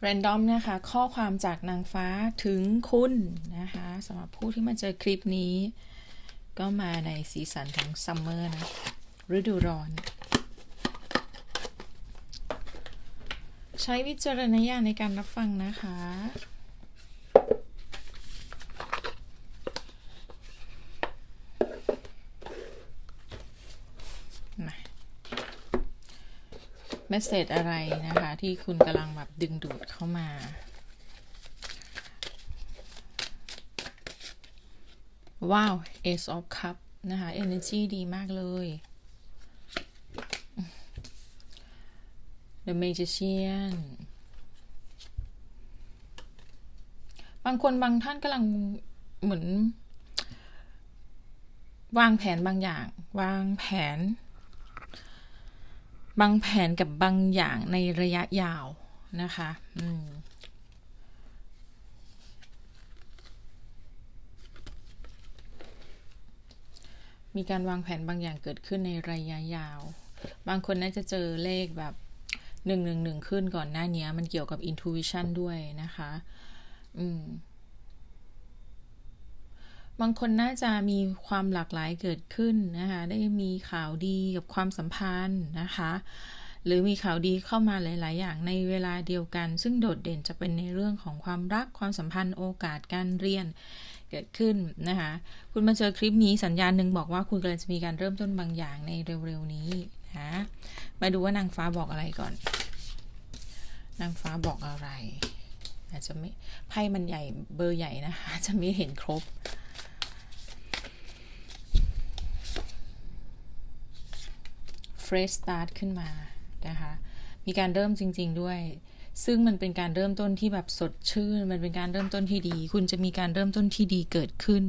เรนดอมนะคะ ข้อความจากนางฟ้าถึงคุณนะคะสำหรับผู้ที่มาเจอคลิปนี้ ก็มาในสีสันของซัมเมอร์นะ ฤดูร้อน ใช้วิจารณญาณในการรับฟังนะคะ มา เมสเซจอะไรนะคะ ที่คุณกำลังแบบดึงดูดเข้ามาว้าว Ace of Cup นะคะ Energy ดีมากเลย The Magician บางคนบางท่านกำลังเหมือน วางแผนบางอย่าง วางแผน บางแผนกับบางอย่างในระยะยาวนะคะอืมมีการวางแผนบางอย่างเกิดขึ้นในระยะยาว บางคนน่าจะเจอเลขแบบหนึ่งหนึ่งหนึ่งขึ้นก่อนหน้านี้มันเกี่ยวกับ intuition ด้วยนะคะ อืม บางคนน่าจะมีความหลากหลายเกิดขึ้นนะคะ ได้มีข่าวดีกับความสัมพันธ์นะคะ หรือมีข่าวดีเข้ามาหลาย ๆ อย่างในเวลาเดียวกัน ซึ่งโดดเด่นจะเป็นในเรื่องของความรักความสัมพันธ์โอกาสการเรียนเกิดขึ้นนะคะ คุณมาเจอคลิปนี้สัญญาณหนึ่งบอกว่าคุณกำลังจะมีการเริ่มต้นบางอย่างในเร็ว ๆ นี้นะมาดูว่านางฟ้าบอกอะไรก่อน นางฟ้าบอกอะไร อาจจะไม่ไพ่มันใหญ่เบอร์ใหญ่นะคะจะไม่เห็นครบ fresh start ขึ้นมานะคะ มีการเริ่มจริง ๆด้วย ซึ่งมันเป็นการเริ่มต้นที่แบบสดชื่น มันเป็นการเริ่มต้นที่ดี คุณจะมีการเริ่มต้นที่ดีเกิดขึ้น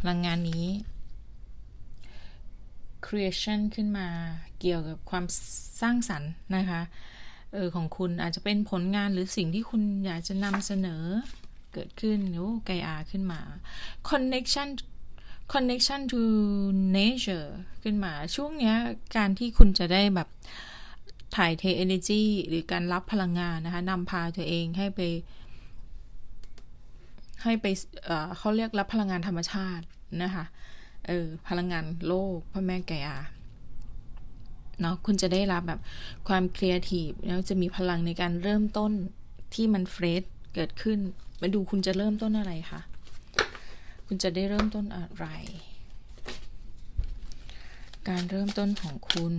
พลังงานนี้ creation ขึ้นมาเกี่ยวกับความสร้างสรรค์นะคะเออของคุณอาจจะเป็นผลงานหรือสิ่งที่คุณอยากจะนำเสนอเกิดขึ้นโอ้ไกอาขึ้นมา connection connection to nature ขึ้นมาช่วงเนี้ยการที่คุณจะได้แบบถ่ายเท energy หรือการรับพลังงานนะคะนำพาตัวเองให้ไป ให้ไปเเขาเรียกรับพลังงานธรรมชาตินะคะเออพลังงานโลกพระแม่ไกอาเนาะคุณจะได้รับแบบความครีเอทีฟแล้วจะมีพลังในการเริ่มต้นที่มันเฟรชเกิดขึ้น มาดูคุณจะเริ่มต้นอะไรคะ คุณจะได้เริ่มต้นอะไร การเริ่มต้นของคุณ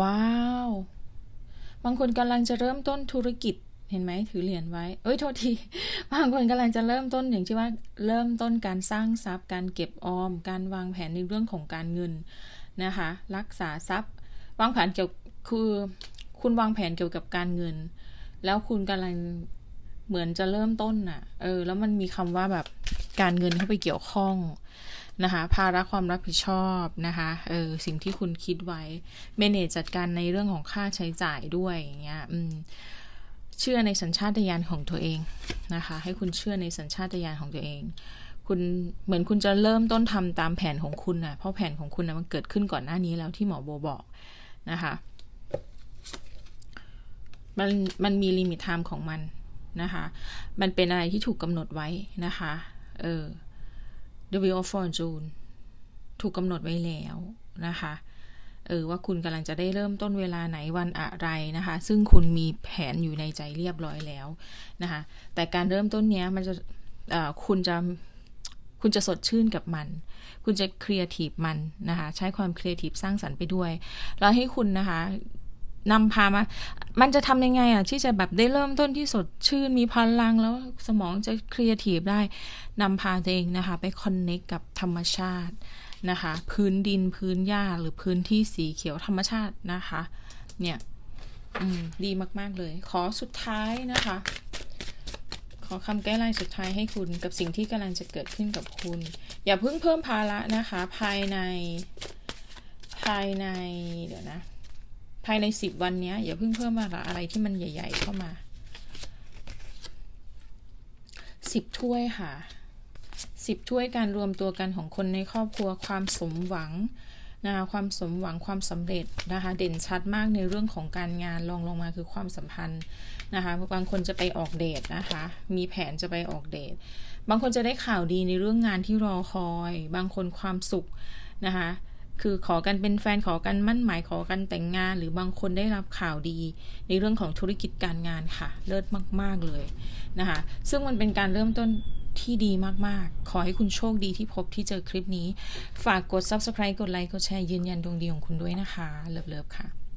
ว้าว บางคนกำลังจะเริ่มต้นธุรกิจเห็นไหมถือเหรียญไว้ เอ้ยโทษที บางคนกำลังจะเริ่มต้นอย่างที่ว่าเริ่มต้นการสร้างทรัพย์ การเก็บออม การวางแผนในเรื่องของการเงินนะคะ รักษาทรัพย์ วางแผนเกี่ยวคือ คุณวางแผนเกี่ยวกับการเงิน แล้วคุณกำลัง เหมือนจะเริ่มต้นน่ะ เออ แล้วมันมีคำว่าแบบการเงินเข้าไปเกี่ยวข้องนะคะ ภาระความรับผิดชอบนะคะ เออ สิ่งที่คุณคิดไว้เมเนจจัดการในเรื่องของค่าใช้จ่ายด้วยอย่างเงี้ย อืม เชื่อในสัญชาตญาณของตัวเองนะคะ ให้คุณเชื่อในสัญชาตญาณของตัวเอง คุณเหมือนคุณจะเริ่มต้นทำตามแผนของคุณนะเพราะแผนของคุณนะมันเกิดขึ้นก่อนหน้านี้แล้วที่หมอโบบอกนะคะ มันมันมีลิมิตไทม์ของมัน นะคะ มันเป็นอะไรที่ถูกกำหนดไว้นะคะ เออ The Wheel of Fortune ถูกกำหนดไว้แล้วนะคะ เออว่าคุณกำลังจะได้เริ่มต้นเวลาไหนวันอะไรนะคะ ซึ่งคุณมีแผนอยู่ในใจเรียบร้อยแล้วนะคะ แต่การเริ่มต้นเนี้ยมันจะคุณจะคุณจะสดชื่นกับมัน คุณจะครีเอทีฟมันนะคะ ใช้ความครีเอทีฟสร้างสรรค์ไปด้วย แล้วให้คุณนะคะ นำพามา มันจะทำยังไงอะที่จะแบบได้เริ่มต้นที่สดชื่นมีพลังแล้วสมองจะครีเอทีฟได้นำพาตัวเองนะคะ ไปคอนเน็กกับธรรมชาตินะคะ พื้นดินพื้นหญ้าหรือพื้นที่สีเขียวธรรมชาตินะคะ เนี่ยอืมดีมาก ๆ เลย ขอสุดท้ายนะคะ ขอคำแก้ไขสุดท้ายให้คุณกับสิ่งที่กำลังจะเกิดขึ้นกับคุณ อย่าเพิ่งเพิ่มภาระนะคะ ภายใน ภายใน เดี๋ยวนะ ภายในสิบวันนี้อย่าเพิ่งเพิ่มภาอะไรที่มันใหญ่ ๆ เข้ามาสิบถ้วยค่ะสิบถ้วยการรวมตัวกันของคนในครอบครัวความสมหวังนะคะความสมหวังความสำเร็จนะคะเด่นชัดมากในเรื่องของการงานลองลงมาคือความสัมพันธ์นะคะบางคนจะไปออกเดทนะคะมีแผนจะไปออกเดท บางคนจะได้ข่าวดีในเรื่องงานที่รอคอย บางคนความสุขนะคะ คือขอกันเป็นแฟนขอกันมั่นหมายขอกันแต่งงาน หรือบางคนได้รับข่าวดี ในเรื่องของธุรกิจการงานค่ะ เลิศมาก ๆ เลยนะคะ ซึ่งมันเป็นการเริ่มต้นที่ดีมาก ๆ ขอให้คุณโชคดีที่พบที่เจอคลิปนี้ ฝากกด subscribe กดไลค์ กดแชร์ยืนยันดวงดีของคุณด้วยนะคะ เลิฟๆค่ะ